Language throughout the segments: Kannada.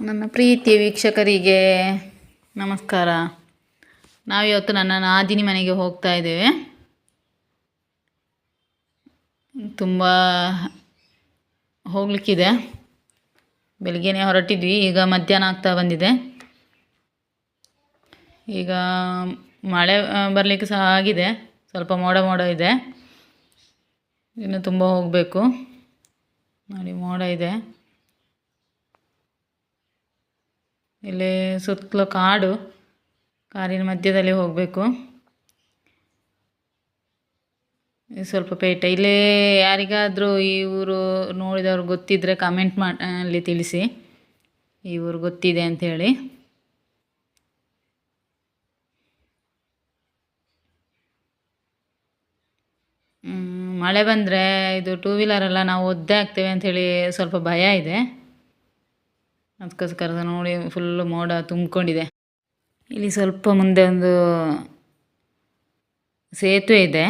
ನನ್ನ ಪ್ರೀತಿಯ ವೀಕ್ಷಕರಿಗೆ ನಮಸ್ಕಾರ. ನಾವಿವತ್ತು ನನ್ನ ನಾದಿನಿ ಮನೆಗೆ ಹೋಗ್ತಾ ಇದ್ದೇವೆ. ತುಂಬ ಹೋಗಲಿಕ್ಕಿದೆ. ಬೆಳಿಗ್ಗೆನೇ ಹೊರಟಿದ್ವಿ, ಈಗ ಮಧ್ಯಾಹ್ನ ಆಗ್ತಾ ಬಂದಿದೆ. ಈಗ ಮಳೆ ಬರಲಿಕ್ಕೆ ಸಹ ಆಗಿದೆ. ಸ್ವಲ್ಪ ಮೋಡ ಮೋಡ ಇದೆ. ಇನ್ನು ತುಂಬ ಹೋಗಬೇಕು. ನೋಡಿ, ಮೋಡ ಇದೆ. ಇಲ್ಲಿ ಸುತ್ತಲೂ ಕಾಡು. ಕಾರಿನ ಮಧ್ಯದಲ್ಲಿ ಹೋಗಬೇಕು. ಸ್ವಲ್ಪ ಪೇಟ. ಇಲ್ಲೇ ಯಾರಿಗಾದರೂ ಈ ಊರು ನೋಡಿದವ್ರು ಗೊತ್ತಿದ್ದರೆ ಕಮೆಂಟ್ ಮಾಡಿ ತಿಳಿಸಿ. ಈ ಊರು ಗೊತ್ತಿದೆ ಅಂಥೇಳಿ ಮಳೆ ಬಂದರೆ ಇದು ಟೂ ವೀಲರೆಲ್ಲ ನಾವು ಒದ್ದೆ ಆಗ್ತೇವೆ ಅಂಥೇಳಿ ಸ್ವಲ್ಪ ಭಯ ಇದೆ. ಅದಕ್ಕೋಸ್ಕರ ನೋಡಿ ಫುಲ್ಲು ಮೋಡ ತುಂಬಿಕೊಂಡಿದೆ. ಇಲ್ಲಿ ಸ್ವಲ್ಪ ಮುಂದೆ ಒಂದು ಸೇತುವೆ ಇದೆ.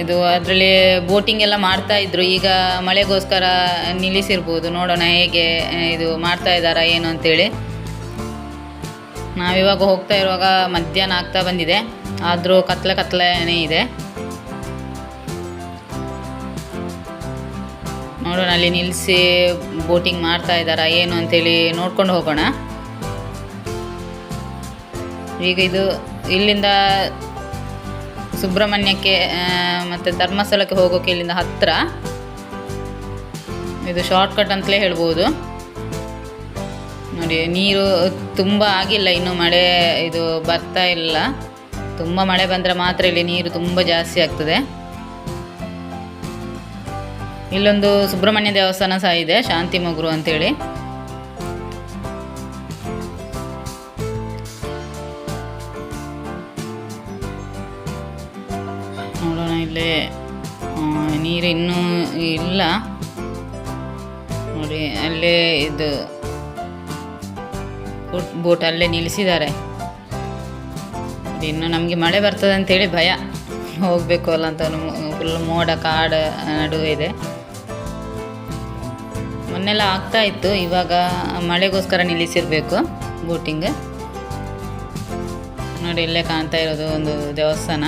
ಇದು ಅದರಲ್ಲಿ ಬೋಟಿಂಗ್ ಎಲ್ಲ ಮಾಡ್ತಾ ಇದ್ರು. ಈಗ ಮಳೆಗೋಸ್ಕರ ನಿಲ್ಲಿಸಿರ್ಬೋದು. ನೋಡೋಣ ಹೇಗೆ ಇದು ಮಾಡ್ತಾ ಇದಾರ, ಏನು ಅಂತೇಳಿ. ನಾವಿವಾಗ ಹೋಗ್ತಾ ಇರುವಾಗ ಮಧ್ಯಾಹ್ನ ಆಗ್ತಾ ಬಂದಿದೆ. ಆದರೂ ಕತ್ಲೆ ಕತ್ಲೆನೇ ಇದೆ. ನೋಡೋಣ, ಅಲ್ಲಿ ನಿಲ್ಲಿಸಿ ಬೋಟಿಂಗ್ ಮಾಡ್ತಾ ಇದ್ದಾರಾ, ಏನು ಅಂತೇಳಿ ನೋಡ್ಕೊಂಡು ಹೋಗೋಣ. ಈಗ ಇದು ಇಲ್ಲಿಂದ ಸುಬ್ರಹ್ಮಣ್ಯಕ್ಕೆ ಮತ್ತೆ ಧರ್ಮಸ್ಥಳಕ್ಕೆ ಹೋಗೋಕೆ ಇಲ್ಲಿಂದ ಹತ್ತಿರ ಇದು ಶಾರ್ಟ್ಕಟ್ ಅಂತಲೇ ಹೇಳ್ಬೋದು. ನೋಡಿ, ನೀರು ತುಂಬ ಆಗಿಲ್ಲ, ಇನ್ನು ಮಳೆ ಇದು ಬರ್ತಾ ಇಲ್ಲ. ತುಂಬ ಮಳೆ ಬಂದರೆ ಮಾತ್ರ ಇಲ್ಲಿ ನೀರು ತುಂಬ ಜಾಸ್ತಿ ಆಗ್ತದೆ. ಇಲ್ಲೊಂದು ಸುಬ್ರಹ್ಮಣ್ಯ ದೇವಸ್ಥಾನ ಸಹ ಇದೆ, ಶಾಂತಿ ಮೊಗರು ಅಂತೇಳಿ. ನೋಡೋಣ ಇಲ್ಲಿ ನೀರು ಇನ್ನೂ ಇಲ್ಲ. ನೋಡಿ, ಅಲ್ಲೇ ಇದು ಬೋಟ್ ಅಲ್ಲೇ ನಿಲ್ಲಿಸಿದ್ದಾರೆ. ಇನ್ನು ನಮಗೆ ಮಳೆ ಬರ್ತದೆ ಅಂತೇಳಿ ಭಯ. ಹೋಗಬೇಕು ಅಲ್ಲ ಅಂತ ಫುಲ್ ಮೋಡ, ಕಾಡು, ನಡುವೆ ಇದೆ. ಮೊನ್ನೆಲ್ಲ ಆಗ್ತಾ ಇತ್ತು. ಇವಾಗ ಮಳೆಗೋಸ್ಕರ ನಿಲ್ಲಿಸಿರ್ಬೇಕು ಬೋಟಿಂಗ್. ನೋಡಿ, ಇಲ್ಲೇ ಕಾಣ್ತಾ ಇರೋದು ಒಂದು ದೇವಸ್ಥಾನ.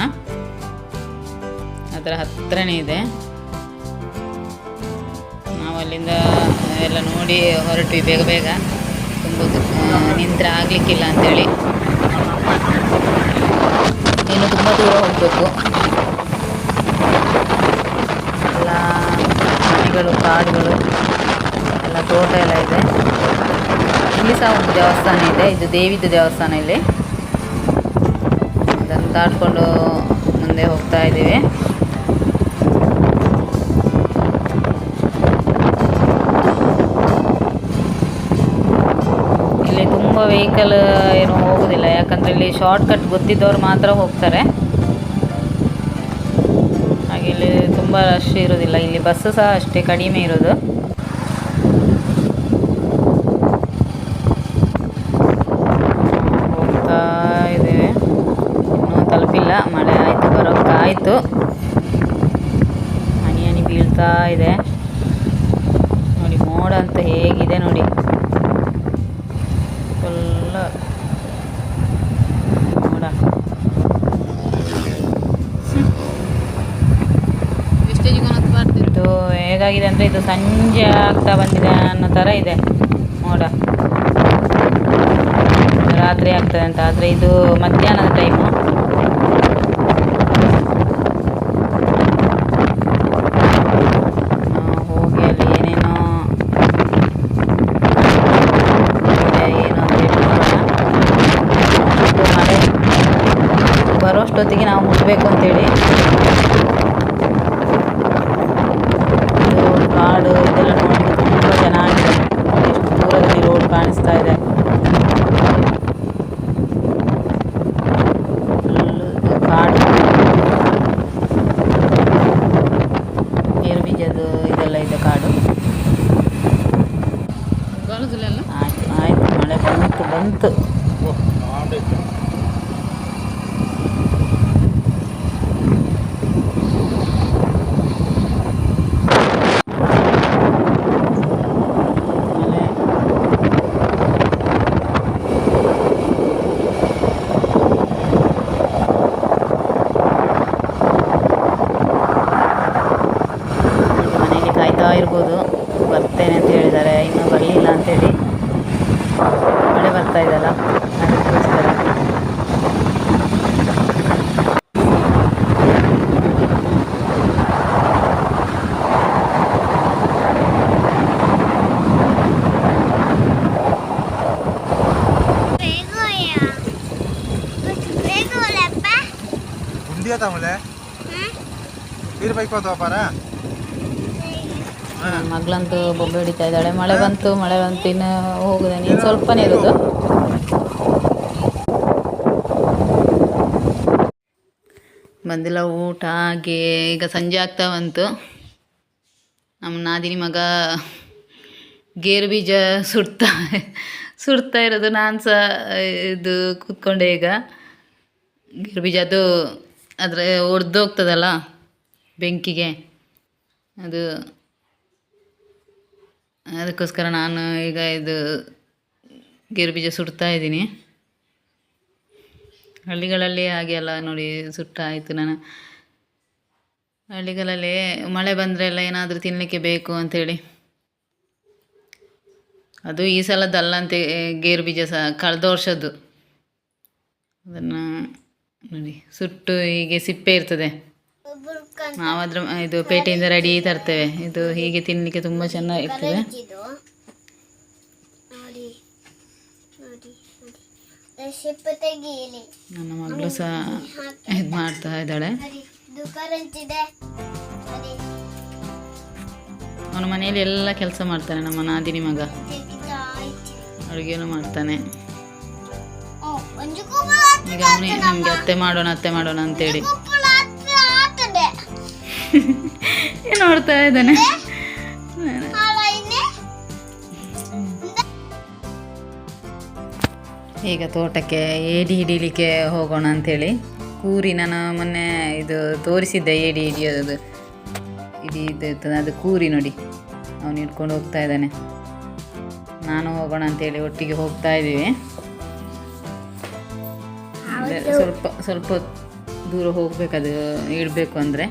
ಅದರ ಹತ್ರನೇ ಇದೆ. ನಾವು ಅಲ್ಲಿಂದ ಎಲ್ಲ ನೋಡಿ ಹೊರಟ್ವಿ ಬೇಗ ಬೇಗ. ತುಂಬ ನಿಂತರೆ ಆಗಲಿಕ್ಕಿಲ್ಲ ಅಂತೇಳಿ. ಇನ್ನು ತುಂಬ ದೂರ ಹೋಗಬೇಕು. ಎಲ್ಲ ಮನೆಗಳು, ಕಾಡುಗಳು. ತೋಟ ಎಲ್ಲ ಇದೆ. ಇಲ್ಲಿ ಸಹ ಒಂದು ದೇವಸ್ಥಾನ ಇದೆ. ಇದು ದೇವಿದು ದೇವಸ್ಥಾನ ಇಲ್ಲಿ. ಇದನ್ನು ದಾಟ್ಕೊಂಡು ಮುಂದೆ ಹೋಗ್ತಾ ಇದ್ದೀವಿ. ಇಲ್ಲಿ ತುಂಬ ವೆಹಿಕಲ್ ಏನು ಹೋಗೋದಿಲ್ಲ. ಯಾಕಂದರೆ ಇಲ್ಲಿ ಶಾರ್ಟ್ ಕಟ್ ಗೊತ್ತಿದ್ದವ್ರು ಮಾತ್ರ ಹೋಗ್ತಾರೆ. ಹಾಗೆ ಇಲ್ಲಿ ತುಂಬ ರಶ್ ಇರೋದಿಲ್ಲ. ಇಲ್ಲಿ ಬಸ್ಸು ಸಹ ಅಷ್ಟೇ ಕಡಿಮೆ ಇರೋದು ಹೋಗ್ತಾ ಇದ್ದೇವೆ ಇನ್ನೂ ತಲುಪಿಲ್ಲ ಮಳೆ ಆಯಿತು ಬರೋಕ್ಕಾಯಿತು ಹನಿ ಹನಿ ಬೀಳ್ತಾ ಇದೆ ನೋಡಿ ಮೋಡ ಅಂತ ನೋಡಿ. ಫುಲ್ಲ ಮೋಡ ಇದು ಹೇಗಾಗಿದೆ ಅಂದರೆ ಇದು ಸಂಜೆ ಆಗ್ತಾ ಬಂದಿದೆ ಅನ್ನೋ ಥರ ಇದೆ. ಮೋಡ ರಾತ್ರಿ ಆಗ್ತದೆ ಅಂತ. ಆದರೆ ಇದು ಮಧ್ಯಾಹ್ನದ ಟೈಮು ಅಷ್ಟೊತ್ತಿಗೆ ನಾವು ಮುಟ್ಟಬೇಕು ಅಂತೇಳಿ. ಕಾಡು ಇದೆಲ್ಲ ನೋಡಲಿಕ್ಕೆ ತುಂಬ ಚೆನ್ನಾಗಿದೆ. ಎಷ್ಟು ದೂರದಲ್ಲಿ ರೋಡ್ ಕಾಣಿಸ್ತಾ ಇದೆ. ಕಾಡು. ಗೇರು ಬೀಜದ್ದು ಇದೆಲ್ಲ ಇದೆ ಕಾಡು. ಆಯ್ತು ಆಯಿತು ಮಳೆ ಬಂತು ಬಂತು. ಇರ್ಬೋದು ಬರ್ತೇನೆ ಅಂತ ಹೇಳಿದ್ದಾರೆ. ಇನ್ನೂ ಬರಲಿಲ್ಲ ಅಂತೇಳಿ ಮಳೆ ಬರ್ತಾ ಇದೆಯಲ್ಲ ಅದಕ್ಕೋಸ್ಕರ. ಬೇಗ ಬೇಗ ಒಲಪ್ಪ ಗುಂಡಿ ಆತ ಆಮೇಲೆ ನೀರು ಬೈಕ್ ಹೋದ ಪಾರ ನನ್ನ ಮಗಳಂತೂ ಬೊಬ್ಬೆ ಹಿಡಿತಾ ಇದ್ದಾಳೆ. ಮಳೆ ಬಂತು ಮಳೆ ಬಂತು, ಇನ್ನು ಹೋಗುದೆ ನೀನು ಸ್ವಲ್ಪನೇ ಇರೋದು. ಬಂದಿಲ್ಲ ಊಟ, ಹಾಗೆ ಈಗ ಸಂಜೆ ಆಗ್ತಾ ಬಂತು. ನಮ್ಮ ನಾದಿನಿ ಮಗ ಗೇರು ಬೀಜ ಸುಡ್ತಾ ಸುಡ್ತಾ ಇರೋದು. ನಾನು ಸಹ ಇದು ಕೂತ್ಕೊಂಡೆ ಈಗ. ಗೇರು ಬೀಜ ಅದು ಆದರೆ ಒಡೆದೋಗ್ತದಲ್ಲ, ಬೆಂಕಿಗೆ. ಅದು ಅದಕ್ಕೋಸ್ಕರ ನಾನು ಈಗ ಇದು ಗೇರು ಬೀಜ ಸುಡ್ತಾ ಇದ್ದೀನಿ. ಹಳ್ಳಿಗಳಲ್ಲಿ ಹಾಗೆ ಅಲ್ಲ ನೋಡಿ, ಸುಟ್ಟಾಯಿತು ನಾನು ಹಳ್ಳಿಗಳಲ್ಲಿ ಮಳೆ ಬಂದರೆ ಎಲ್ಲ ಏನಾದರೂ ತಿನ್ನಲಿಕ್ಕೆ ಬೇಕು ಅಂಥೇಳಿ ಅದು ಈ ಸಲದಲ್ಲಂತೆ ಗೇರು ಬೀಜ ಸಹ, ಕಳೆದ ವರ್ಷದ್ದು. ಅದನ್ನು ನೋಡಿ, ಸುಟ್ಟು ಹೀಗೆ ಸಿಪ್ಪೆ ಇರ್ತದೆ. ಕಣ್ ಇದು ಪೇಟೆಯಿಂದ ರೆಡಿ ತರ್ತೇವೆ. ಇದು ಹೀಗೆ ತಿನ್ನಲಿಕ್ಕೆ ತುಂಬ ಚೆನ್ನಾಗಿರ್ತದೆ ನನ್ನ ಮಗಳು ಸಹ ಇದು ಮಾಡ್ತಾ ಇದ್ದಾಳೆ. ಅವನ ಮನೆಯಲ್ಲಿ ಎಲ್ಲ ಕೆಲಸ ಮಾಡ್ತಾನೆ ನಮ್ಮ ನಾದಿನಿ ಮಗ. ಅಡುಗೆನು ಮಾಡ್ತಾನೆ. ಈಗ ಅವನೇ ನಮಗೆ ಅತ್ತೆ ಮಾಡೋಣ ಅತ್ತೆ ಮಾಡೋಣ ಅಂತೇಳಿ. ನೋಡ್ತಾ ಇದ್ದಾನೆ? ಈಗ ತೋಟಕ್ಕೆ ಏಡಿ ಹಿಡೀಲಿಕ್ಕೆ ಹೋಗೋಣ ಅಂಥೇಳಿ ಕೂರಿ ನಾನು ಮೊನ್ನೆ ಇದು ತೋರಿಸಿದ್ದೆ ಏಡಿ ಹಿಡಿಯೋದು. ಇಡೀ ಇದು ಇರ್ತದೆ ಅದು ಕೂರಿ ನೋಡಿ. ಅವನು ಹಿಡ್ಕೊಂಡು ಹೋಗ್ತಾ ಇದ್ದಾನೆ. ನಾನು ಹೋಗೋಣ ಅಂತೇಳಿ ಒಟ್ಟಿಗೆ ಹೋಗ್ತಾ ಇದ್ದೀವಿ. ಸ್ವಲ್ಪ ಸ್ವಲ್ಪ ದೂರ ಹೋಗ್ಬೇಕದು ಇಡಬೇಕು ಅಂದರೆ.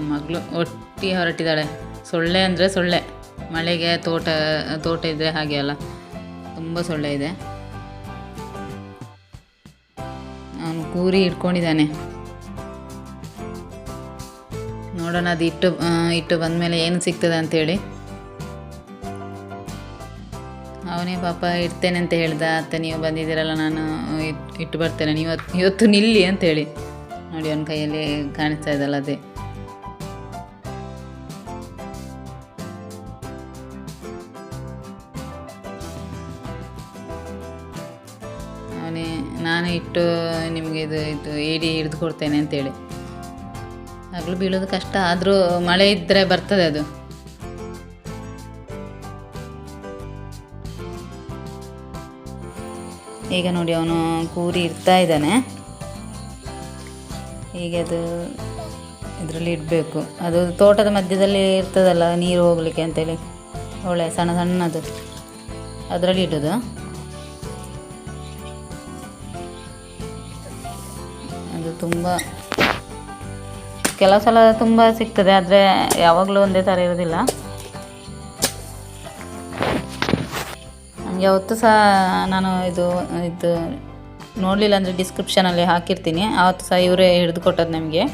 ನನ್ನ ಮಗಳು ಒಟ್ಟಿ ಹೊರಟಿದ್ದಾಳೆ. ಸೊಳ್ಳೆ ಅಂದರೆ ಸೊಳ್ಳೆ. ಮಳೆಗೆ ತೋಟ ತೋಟ ಇದ್ದರೆ ಹಾಗೆ ಅಲ್ಲ. ತುಂಬ ಸೊಳ್ಳೆ ಇದೆ. ಅವನು ಕೂರಿ ಇಟ್ಕೊಂಡಿದ್ದಾನೆ ನೋಡೋಣ ಅದು ಇಟ್ಟು ಇಟ್ಟು ಬಂದಮೇಲೆ ಏನು ಸಿಗ್ತದೆ ಅಂತೇಳಿ. ಅವನೇ ಪಾಪ ಇಡ್ತೇನೆ ಅಂತ ಹೇಳ್ದ, ಅತ್ತೆ ನೀವು ಬಂದಿದ್ದೀರಲ್ಲ, ನಾನು ಇಟ್- ಇಟ್ಟು ಬರ್ತೇನೆ. ನೀವು ಇವತ್ತು ನಿಲ್ಲಿ ಅಂತೇಳಿ. ನೋಡಿ, ಅವನ ಕೈಯಲ್ಲಿ ಕಾಣಿಸ್ತಾ ಇದ್ದಲ್ಲ ಅದೇ. ಇಟ್ಟು ನಿಮಗೆ ಇದು ಇದು ಏಡಿ ಹಿಡಿದು ಕೊಡ್ತೇನೆ ಅಂತೇಳಿ. ಹಗಲು ಬೀಳೋದು ಕಷ್ಟ, ಆದರೂ ಮಳೆ ಇದ್ದರೆ ಬರ್ತದೆ ಅದು. ಈಗ ನೋಡಿ ಅವನು ಕೂರಿ ಇರ್ತಾ ಇದ್ದಾನೆ. ಹೀಗೆ ಅದು ಇದರಲ್ಲಿ ಇಡಬೇಕು. ಅದು ತೋಟದ ಮಧ್ಯದಲ್ಲಿ ಇರ್ತದಲ್ಲ, ನೀರು ಹೋಗಲಿಕ್ಕೆ ಅಂತೇಳಿ. ಒಳ್ಳೆ ಸಣ್ಣ ಸಣ್ಣದು. ಅದರಲ್ಲಿ ಇಡೋದು. ತುಂಬ ಕೆಲವು ಸಲ ತುಂಬ ಸಿಗ್ತದೆ, ಆದರೆ ಯಾವಾಗಲೂ ಒಂದೇ ಥರ ಇರೋದಿಲ್ಲ. ನನಗೆ ಅವತ್ತು ಸಹ ನಾನು ಇದು ಇದು ನೋಡಲಿಲ್ಲ ಅಂದರೆ ಡಿಸ್ಕ್ರಿಪ್ಷನಲ್ಲಿ ಹಾಕಿರ್ತೀನಿ. ಆವತ್ತು ಸಹ ಇವರೇ ಹಿಡಿದು ಕೊಟ್ಟದ್ದು ನಮಗೆ.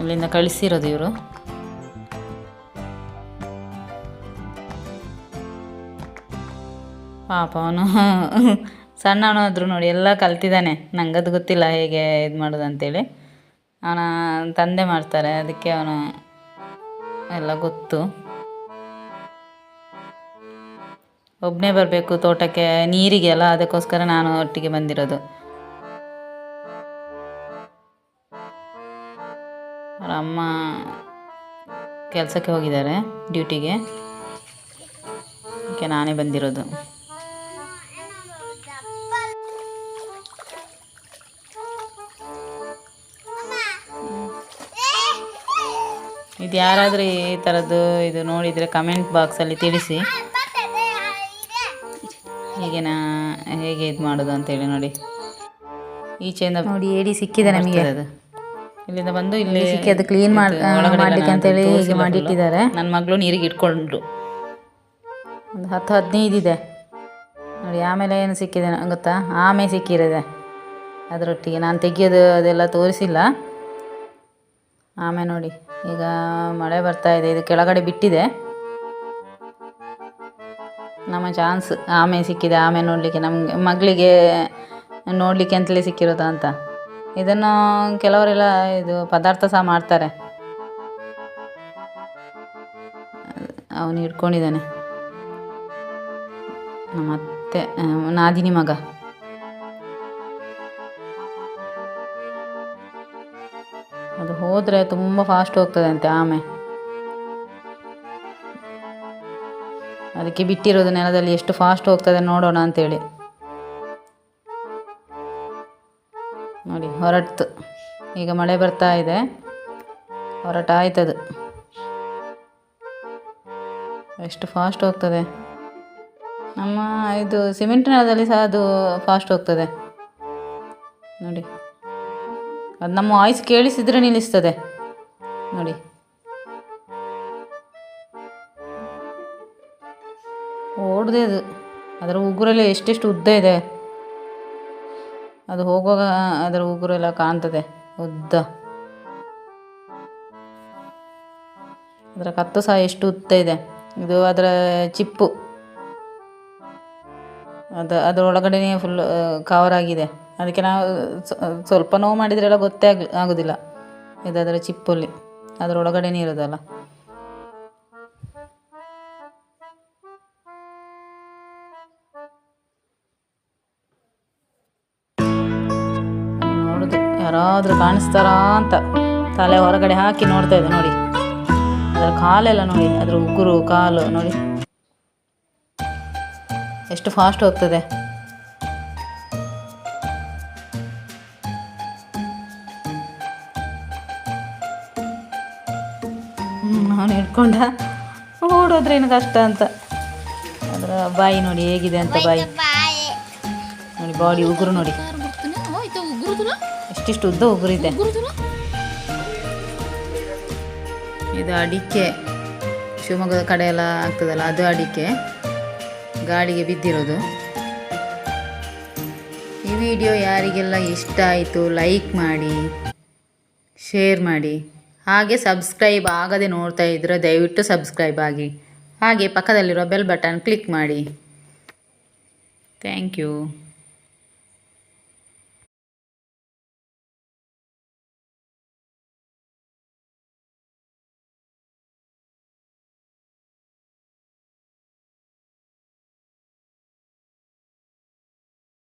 ಅಲ್ಲಿಂದ ಕಳಿಸಿರೋದು ಇವರು. ಪಾಪ ಅವನು ಸಣ್ಣವನಾದರೂ ನೋಡಿ, ಎಲ್ಲ ಕಲ್ತಿದ್ದಾನೆ. ನಂಗದು ಗೊತ್ತಿಲ್ಲ ಹೇಗೆ ಇದು ಮಾಡೋದು ಅಂತೇಳಿ. ಅವನ ತಂದೆ ಮಾಡ್ತಾರೆ, ಅದಕ್ಕೆ ಅವನು ಎಲ್ಲ ಗೊತ್ತು. ಒಬ್ಬನೇ ಬರಬೇಕು ತೋಟಕ್ಕೆ, ನೀರಿಗೆ ಅಲ್ಲ, ಅದಕ್ಕೋಸ್ಕರ ನಾನು ಒಟ್ಟಿಗೆ ಬಂದಿರೋದು. ಅವ್ರ ಅಮ್ಮ ಕೆಲಸಕ್ಕೆ ಹೋಗಿದ್ದಾರೆ, ಡ್ಯೂಟಿಗೆ. ಅದಕ್ಕೆ ನಾನೇ ಬಂದಿರೋದು. ಇದು ಯಾರಾದರೂ ಈ ಥರದ್ದು ಇದು ನೋಡಿದರೆ ಕಮೆಂಟ್ ಬಾಕ್ಸಲ್ಲಿ ತಿಳಿಸಿ. ಹೇಗೆ ನಾ ಹೇಗೆ ಇದು ಮಾಡೋದು ಅಂತೇಳಿ ನೋಡಿ. ಈಚೆಯಿಂದ ನೋಡಿ ಏಡಿ ಸಿಕ್ಕಿದೆ ನಮಗೆ. ಅದು ಇಲ್ಲಿಂದ ಬಂದು ಇಲ್ಲಿ ಸಿಕ್ಕಿ ಅದು ಕ್ಲೀನ್ ಮಾಡ್- ಇದು ಒಳಗಡೆ ಎಲ್ಲ ಅಂತೇಳಿ ಹೀಗೆ ಮಾಡಿಟ್ಟಿದ್ದಾರೆ. ನನ್ನ ಮಗಳು ನೀರಿಗೆ ಇಟ್ಕೊಂಡ್ರು. ಒಂದು ಹತ್ತು ಹದಿನೈದು ಇದೆ. ನೋಡಿ ಆಮೇಲೆ ಏನು ಸಿಕ್ಕಿದೆ ಗೊತ್ತಾ? ಆಮೆ ಸಿಕ್ಕಿರೋದೆ. ಅದರೊಟ್ಟಿಗೆ. ನಾನು ತೆಗಿಯೋದು ಅದೆಲ್ಲ ತೋರಿಸಿಲ್ಲ. ಆಮೆ ನೋಡಿ. ಈಗ ಮಳೆ ಬರ್ತಾ ಇದೆ, ಇದು ಕೆಳಗಡೆ ಬಿಟ್ಟಿದೆ. ನಮ್ಮ ಚಾನ್ಸ್ ಆಮೆ ಸಿಕ್ಕಿದೆ, ಆಮೆ ನೋಡಲಿಕ್ಕೆ. ನಮಗೆ ಮಗಳಿಗೆ ನೋಡಲಿಕ್ಕೆ ಅಂತಲೇ ಸಿಕ್ಕಿರೋದು ಅಂತ. ಇದನ್ನು ಕೆಲವರೆಲ್ಲ ಇದು ಪದಾರ್ಥ ಸಹ ಮಾಡ್ತಾರೆ. ಅವನು ಹಿಡ್ಕೊಂಡಿದ್ದಾನೆ. ಮತ್ತೆ, ನಾದಿನಿ ಮಗ. ಹೋದರೆ ತುಂಬ ಫಾಸ್ಟ್ ಹೋಗ್ತದಂತೆ ಆಮೆ. ಅದಕ್ಕೆ ಬಿಟ್ಟಿರೋದು ನೆಲದಲ್ಲಿ ಎಷ್ಟು ಫಾಸ್ಟ್ ಹೋಗ್ತದೆ ನೋಡೋಣ ಅಂತೇಳಿ. ನೋಡಿ ಹೊರಟ್ತು ಈಗ ಮಳೆ ಬರ್ತಾ ಇದೆ. ಹೊರಟಾಯ್ತದು. ಎಷ್ಟು ಫಾಸ್ಟ್ ಹೋಗ್ತದೆ. ನಮ್ಮ ಇದು ಸಿಮೆಂಟ್ ನೆಲದಲ್ಲಿ ಸಹ ಅದು ಫಾಸ್ಟ್ ಹೋಗ್ತದೆ. ನೋಡಿ. ಅದು ನಮ್ಮ ವಾಯ್ಸ್ ಕೇಳಿಸಿದ್ರೆ ನಿಲ್ಲಿಸ್ತದೆ. ನೋಡಿ. ಓಡದೆ ಅದು. ಅದರ ಉಗುರಲ್ಲಿ ಎಷ್ಟೆಷ್ಟು ಉದ್ದ ಇದೆ. ಅದು ಹೋಗುವಾಗ ಅದರ ಉಗುರೆಲ್ಲ ಕಾಣ್ತದೆ. ಉದ್ದ. ಅದರ ಕತ್ತು ಸಹ ಎಷ್ಟು ಉದ್ದ ಇದೆ. ಇದು ಅದರ ಚಿಪ್ಪು. ಅದು ಅದರೊಳಗಡೆನೇ ಫುಲ್ ಕವರ್ ಆಗಿದೆ. ಅದಕ್ಕೆ ನಾವು ಸ್ವ- ಸ್ವಲ್ಪ ನೋವು ಮಾಡಿದ್ರೆಲ್ಲ ಗೊತ್ತೇ ಆಗ, ಆಗೋದಿಲ್ಲ. ಇದಾದರೆ ಚಿಪ್ಪಲ್ಲಿ ಅದರೊಳಗಡೆನೇ ಇರೋದಲ್ಲ ಯಾರಾದರೂ ಕಾಣಿಸ್ತಾರಾ ಅಂತ. ತಲೆ ಹೊರಗಡೆ ಹಾಕಿ ನೋಡ್ತಾ ಇದೆ ನೋಡಿ. ಅದರ ಕಾಲೆಲ್ಲ ನೋಡಿ, ಅದರ ಉಗುರು, ಕಾಲು, ನೋಡಿ. ಎಷ್ಟು ಫಾಸ್ಟ್ ಹೋಗ್ತದೆ. ಅವನು ಹಿಡ್ಕೊಂಡ ಓಡೋದ್ರೇನು ಕಷ್ಟ ಅಂತ. ಅದರ ಬಾಯಿ ನೋಡಿ ಹೇಗಿದೆ ಅಂತ ಬಾಯಿ. ನೋಡಿ ಬಾಡಿ ಉಗುರು ನೋಡಿ. ಇಷ್ಟಿಷ್ಟು ಉದ್ದ ಉಗುರಿದೆ ಇದು. ಅಡಿಕೆ. ಶಿವಮೊಗ್ಗದ ಕಡೆ ಎಲ್ಲ ಆಗ್ತದಲ್ಲ ಅದು ಅಡಿಕೆ. ಗಾಳಿಗೆ ಬಿದ್ದಿರೋದು. ಈ ವಿಡಿಯೋ ಯಾರಿಗೆಲ್ಲ ಇಷ್ಟ ಆಯಿತು ಲೈಕ್ ಮಾಡಿ ಶೇರ್ ಮಾಡಿ. ಹಾಗೆ ಸಬ್ಸ್ಕ್ರೈಬ್ ಆಗದೆ ನೋಡ್ತಾ ಇದ್ದರೆ ದಯವಿಟ್ಟು ಸಬ್ಸ್ಕ್ರೈಬ್ ಆಗಿ. ಹಾಗೆ ಪಕ್ಕದಲ್ಲಿರೋ ಬೆಲ್ ಬಟನ್ ಕ್ಲಿಕ್ ಮಾಡಿ. Thank you.